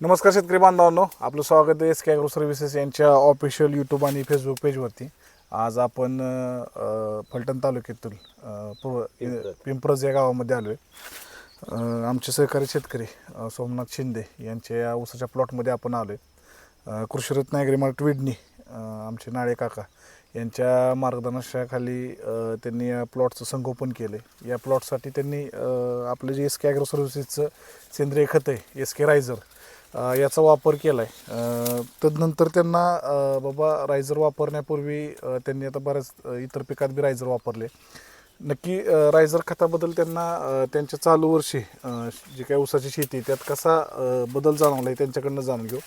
नमस्कार शेतकरी बांधवांनो आपलं स्वागत आहे एस के ॲग्रो सर्व्हिसेस यांच्या ऑफिशियल यूट्यूब आणि फेसबुक पेजवरती आज आपण फलटण तालुक्यातील पूर्व पिंपरज. या गावामध्ये आलो आहे आमचे सहकारी शेतकरी सोमनाथ शिंदे यांच्या या ऊसाच्या प्लॉटमध्ये आपण आलो आहे कृषीरत्न ॲग्रीमार्ट विडणी आमचे नाळे काका यांच्या मार्गदर्शनाखाली त्यांनी या प्लॉटचं संगोपन केलं आहे या प्लॉटसाठी त्यांनी आपलं जे एस के ॲग्रो सर्व्हिसेसचं सेंद्रिय खत आहे एस के रायझर याचा वापर केला आहे तदनंतर त्यांना बाबा रायझर वापरण्यापूर्वी त्यांनी आता बऱ्याच इतर पिकात बी रायझर वापरले. नक्की रायझर खताबद्दल त्यांना त्यांच्या चालू वर्षी जी काही ऊसाची शेती त्यात कसा बदल जाणवला आहे त्यांच्याकडनं जाणून घेऊ.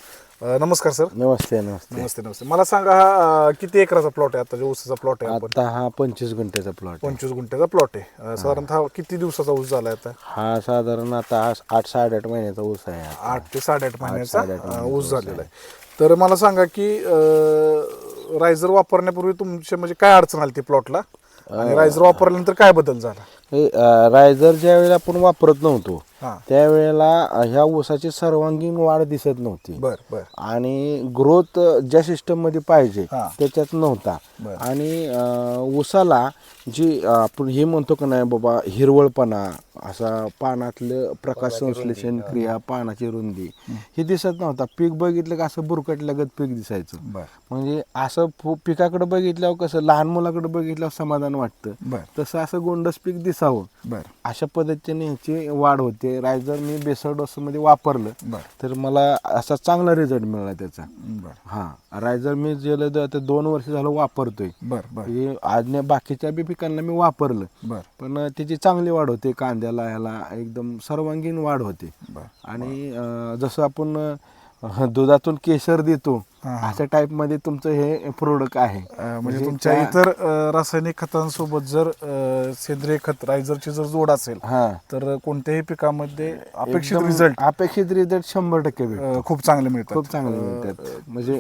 नमस्कार सर. नमस्ते नमस्ते. नमस्ते नमस्ते. मला सांगा हा किती एकराचा प्लॉट आहे? आता जो ऊसाचा प्लॉट आहे आपण. आता हा पंचवीस गुंठ्याचा प्लॉट पंचवीस गुंठ्याचा प्लॉट आहे. साधारणतः किती दिवसाचा ऊस झाला आता? हा साधारण आता हा आठ साडेआठ महिन्याचा ऊस आहे हा. आठ ते साडेआठ महिन्याचा ऊस झालेला आहे. तर मला सांगा की रायझर वापरण्यापूर्वी तुमच्या म्हणजे काय अडचण आली ती प्लॉटला? आणि रायझर वापरल्यानंतर काय बदल झाला? रायझर ज्या वेळेला आपण वापरत नव्हतो हा. त्यावेळेला ह्या ऊसाची सर्वांगीण वाढ दिसत नव्हती. बर बर. आणि ग्रोथ ज्या सिस्टममध्ये पाहिजे हा. त्याच्यात नव्हता. बर. आणि अं, ऊसाला जी अं, आपण हे म्हणतो का नाही बाबा हिरवळपणा असा पानातलं प्रकाश संश्लेषण क्रिया पानाची रुंदी हे दिसत नव्हता. पीक बघितलं का असं बुरकटल्यागत पीक दिसायचं. बर. म्हणजे असं फु- पिकाकडे बघितल्यावर कसं लहान मुलाकडे बघितल्यावर समाधान वाटतं. बर. तसं असं गोंडस पीक दिसावं बर. अशा पद्धतीने ह्याची वाढ होते. रायझर मी बेसळ डोसमध्ये वापरलं बर. तर मला असा चांगला रिझल्ट मिळाला त्याचा. बर. हा. रायझर मी गेलं आता दोन वर्ष झालं वापरतोय. बर बर. हे आज्ञा बाकीच्या बी पिकांना मी वापरलं. बर. पण त्याची चांगली वाढ होते. कांद्याला ह्याला एकदम सर्वांगीण वाढ होते. बर. आणि अं, जसं आपण दुधातून केशर देतो. अशा टाईपमध्ये तुमचं हे प्रोडक्ट आहे. अ, म्हणजे तुमच्या इतर रासायनिक खतांसोबत जर सेंद्रिय खत रायझरची जर जोड असेल हा. तर कोणत्याही पिकामध्ये अपेक्षित रिझल्ट अपेक्षित रिझल्ट शंभर टक्के खूप चांगले मिळतात. खूप चांगले मिळतात. म्हणजे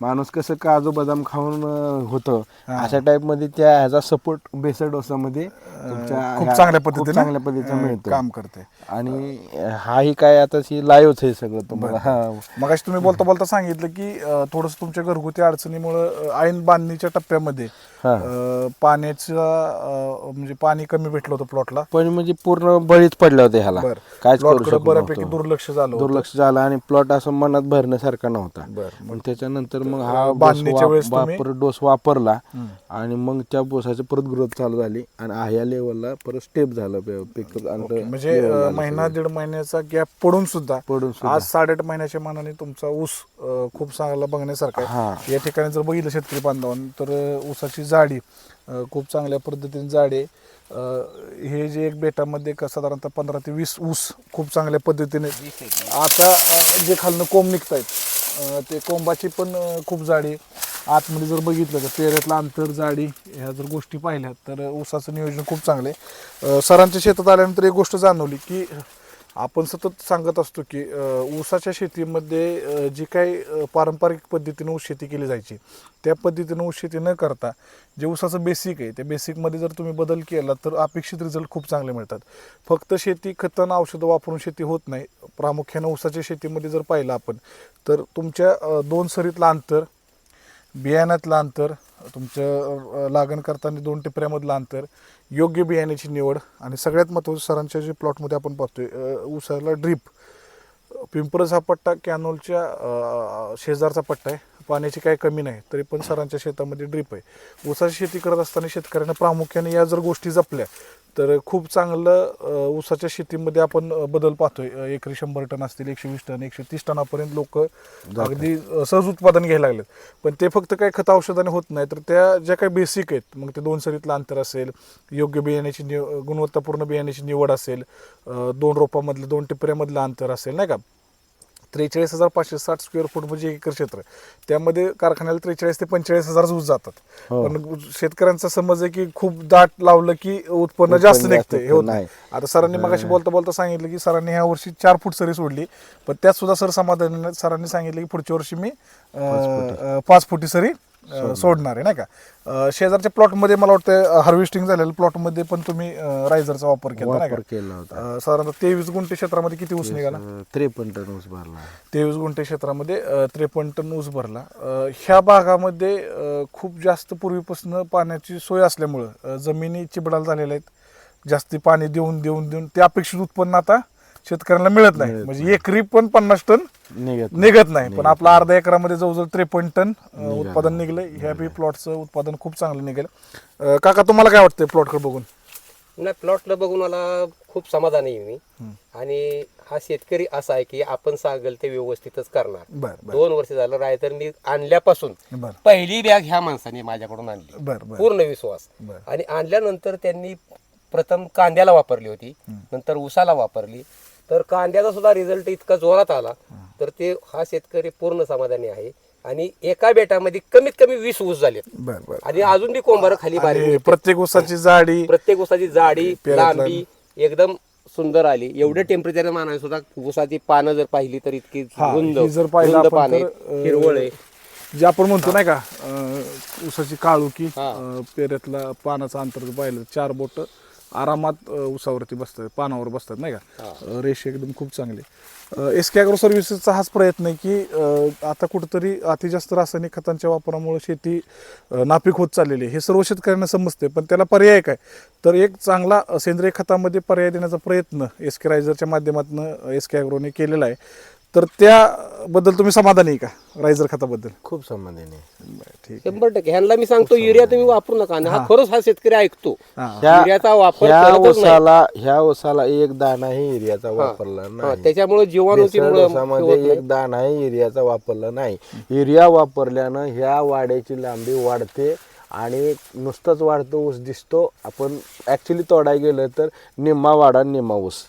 माणूस कसं काजू बदाम खाऊन अं, होतं. अशा टाईपमध्ये त्या ह्याचा सपोर्ट बेसळ डोसामध्ये तुमच्या खूप ह्या- चांगल्या खूप पद्धतीने चांगल्या पद्धतीचं अ, मिळतं काम करते आणि हाही काय आता ही लाईव्हच आहे सगळं तुम्हाला हा. मग तुम्ही बोलता बोलता सांगितलं की थोडस तुमच्या घरगुती अडचणीमुळे ऐन बांधणीच्या टप्प्यामध्ये हा. अ, पाण्याचं अ, म्हणजे पाणी कमी भेटलं होतं प्लॉटला पण म्हणजे पूर्ण बळीच पडले होते ह्याला बर काहीच करू प्लॉटकडे शकलो बऱ्यापैकी नव्हतो. दुर्लक्ष झालं होतं. दुर्लक्ष झालं आणि प्लॉट असं मनात भरण्यासारखा नव्हता बर पण त्याच्यानंतर मग हा बांधणीच्या वेळेस तुम्ही- वापर डोस वापरला. आणि मग त्या बोसाची परत ग्रोथ चालू झाली आणि ह्या लेवलला परत स्टेप झालं म्हणजे अ, महिना दीड महिन्याचा गॅप पडून सुद्धा पडून सुद्धा. आज साडेआठ महिन्याच्या मानाने तुमचा ऊस अ, खूप चांगला बघण्यासारखा हा. आहे या ठिकाणी जर बघितलं शेतकरी बांधवांनी तर अ, ऊसाची जाडी अ, खूप चांगल्या पद्धतीने जाडी आहे. अ, हे जे एक बेटामध्ये का साधारणतः पंधरा ते वीस ऊस खूप चांगल्या पद्धतीने आता अ, जे खालनं कोंब निघतायत ते कोंबाची पण खूप जाडी आतमध्ये जर बघितलं तर पेऱ्यातलं अंतर जाडी ह्या जर गोष्टी पाहिल्या तर ऊसाचं नियोजन खूप चांगलं आहे. सरांच्या शेतात आल्यानंतर एक गोष्ट जाणवली की आपण सतत सांगत असतो की ऊसाच्या शेतीमध्ये जी काही पारंपरिक पद्धतीने ऊस शेती केली जायची त्या पद्धतीनं ऊस शेती न करता जे ऊसाचं बेसिक आहे त्या बेसिकमध्ये जर तुम्ही बदल केला तर अपेक्षित रिझल्ट खूप चांगले मिळतात. फक्त शेती खतं औषधं वापरून शेती होत नाही. प्रामुख्यानं ऊसाच्या शेतीमध्ये जर पाहिलं आपण तर तुमच्या दोन सरीतलं अंतर बियाण्यातलं अंतर तुमचं लागण करताना दोन टिपऱ्यामधलं अंतर योग्य बियाण्याची निवड आणि सगळ्यात महत्त्वाचं सरांच्या जे प्लॉटमध्ये आपण पाहतोय उसाला ड्रीप. पिंपरस हा पट्टा कॅनोलच्या शेजारचा पट्टा आहे. पाण्याची काही कमी नाही तरी पण सरांच्या शेतामध्ये ड्रीप आहे. ऊसाची शेती करत असताना शेतकऱ्यांना प्रामुख्याने या जर गोष्टी जपल्या तर खूप चांगलं ऊसाच्या शेतीमध्ये आपण बदल पाहतोय. एकरी शंभर टन असतील एकशे वीस टन एकशे तीस टनापर्यंत लोक अगदी सहज उत्पादन घ्यायला लागलेत. पण ते फक्त काही खत औषधाने होत नाही तर त्या ज्या काही बेसिक आहेत मग ते दोन सरीतलं अंतर असेल योग्य बियाण्याची निव गुणवत्तापूर्ण बियाण्याची निवड असेल दोन रोपामधलं दोन टिपऱ्यामधलं अंतर असेल नाही का? त्रेचाळीस हजार पाचशे साठ स्क्वेअर फूट म्हणजे एक एकर क्षेत्र. त्यामध्ये कारखान्याला त्रेचाळीस ते पंचेचाळीस हजार ऊस जातात. हो. पण शेतकऱ्यांचा समज आहे की खूप दाट लावलं की उत्पन्न जास्त निघतं हे होत. नाही. आता सरांनी मगाशी बोलता बोलता सांगितलं की सरांनी ह्या वर्षी चार फूट सरी सोडली. पण त्यात सुद्धा सर समाधान सरांनी सांगितलं की पुढच्या वर्षी मी पाच फुटी सरी सोडणार. आहे नाही का? अं, शेजारच्या प्लॉटमध्ये मला वाटतं हार्वेस्टिंग झालेल्या प्लॉटमध्ये पण तुम्ही रायझरचा वापर केला नाही वापर का? केला होता. अं, साधारणतः तेवीस गुंठे क्षेत्रामध्ये किती ऊस निघाला? त्रेपन्न टन ऊस भरला. तेवीस गुंठे क्षेत्रामध्ये अ, त्रेपन्न टन ऊस भरला. अ, ह्या भागामध्ये अ, खूप जास्त पूर्वीपासून पाण्याची सोय असल्यामुळं अ, जमिनी चिबडाल झालेल्या आहेत. जास्ती पाणी देऊन देऊन देऊन ते अपेक्षित उत्पन्न आता शेतकऱ्यांना मिळत नाही. म्हणजे एकरी पण पन्नास टन निघत निघत नाही. पण आपला अर्धा एकरामध्ये जवळजवळ त्रेपन्न टन उत्पादन निघलंय ह्या बी प्लॉटचं उत्पादन खूप चांगलं निघेल. काका तुम्हाला काय वाटतंय प्लॉटकडे बघून? नाही प्लॉटला बघून मला खूप समाधान आहे मी. आणि हा शेतकरी असा आहे की आपण सांगेल ते व्यवस्थितच करणार. दोन वर्ष झालं रायतर मी आणल्यापासून पहिली बॅग ह्या माणसाने माझ्याकडून आणली. पूर्ण विश्वास. आणि आणल्यानंतर त्यांनी प्रथम कांद्याला वापरली होती. नंतर ऊसाला वापरली. तर कांद्याचा सुद्धा रिझल्ट इतका जोरात आला. तर ते हा शेतकरी पूर्ण समाधानी आहे. आणि एका बेटामध्ये कमीत कमी वीस ऊस बर बर. आणि अजून बी कोंबार खाली आणि. प्रत्येक ऊसाची जाडी प्रत्येक ऊसाची जाडी पेरातला- लांबी एकदम सुंदर आली. एवढे टेम्परेचर मानाने सुद्धा ऊसाची पानं जर पाहिली तर इतकी हा, रुंद ही जर पाहिलं रुंद आपण पानं तर, आहेत, अं, हिरवळ आहे. जे आपण म्हणतो नाही का अं, ऊसाची काळुकी हा. अं, पेऱ्यातला पानाचं अंतर जर पाहिलं चार बोट. आरामात अं, ऊसावरती बसतात पानावर बसतात नाही का? रेषे एकदम खूप चांगले. एस के अॅग्रो सर्व्हिसेसचा हाच प्रयत्न आहे की आता कुठंतरी अति जास्त रासायनिक खतांच्या वापरामुळे शेती नापीक होत चाललेली आहे. हे सर्व शेतकऱ्यांना समजते पण त्याला पर्याय काय? तर एक चांगला सेंद्रिय खतामध्ये पर्याय देण्याचा प्रयत्न एस के रायझरच्या माध्यमातून एस के अॅग्रोने केलेला आहे. तर त्याबद्दल तुम्ही समाधानी आहे का रायझर खताबद्दल? खूप समाधानी आहे. ठीक शंभर टक्के. ह्यांना मी सांगतो युरिया तुम्ही वापरू नका. आणि हा खरंच हा शेतकरी ऐकतो. ह्या युरियाचा वापर ह्या करतच नाही. ऊसाला ह्या ऊसाला एक दाणाही युरियाचा वापरला हा, नाही. त्याच्यामुळे जीवाणूची बेसळ मुळं ऊसामध्ये होत नाही. एक दाणाही युरियाचा वापरला नाही. युरिया वापरल्यानं ह्या वाड्याची लांबी वाढते आणि नुसतंच वाढतो ऊस दिसतो. आपण ऍक्च्युली तोडाय गेलं तर निम्मा वाडा निम्मा ऊस.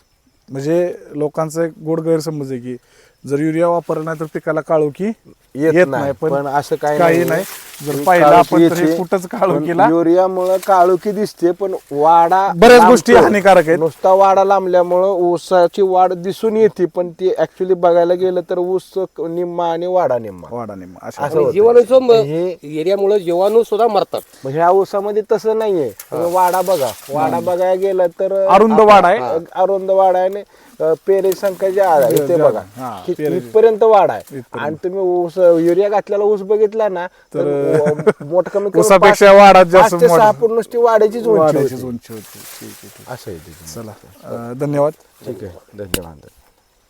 म्हणजे लोकांचा एक गोड गैरसमज आहे की जर युरिया वापरला नाही तर पिकाला काळू की येत नाही. पण असं काही. नाही. जर पाहिलं आपण तर हे कुठंच काळू पण केला युरियामुळं काळुकी दिसते पण वाडा बऱ्याच गोष्टी. हानिकारक आहेत. नुसता वाडा लांबल्यामुळं ऊसाची वाढ दिसून येते पण ती ऍक्च्युली बघायला गेलं तर ऊस निम्मा आणि वाडा निम्मा वाढा निम्मा असं. जीवाणूचं हे- एरियामुळे जीवाणू सुद्धा मरतात मग ह्या ऊसामध्ये तसं नाहीये वाडा बघा वाडा बघायला गेला तर अरुंद वाडा आहे. हा, अरुंद वाडा आहे पेरे संख्या जे आहे इथे जे- बघा हा, पेरेचे. इथपर्यंत वाडा आहे इथपर्यंत. आणि तुम्ही ऊस युरिया घातलेला ऊस बघितला ना तर मोठ कमी करून ऊसापेक्षा पाच- वाडा जास्त पाच ते सहा मोठा. नुसती वाढायचीच उंची होती. उंची होती ठीक आहे ठीक असं आहे. आहे. चला अं, धन्यवाद ठीक आहे धन्यवाद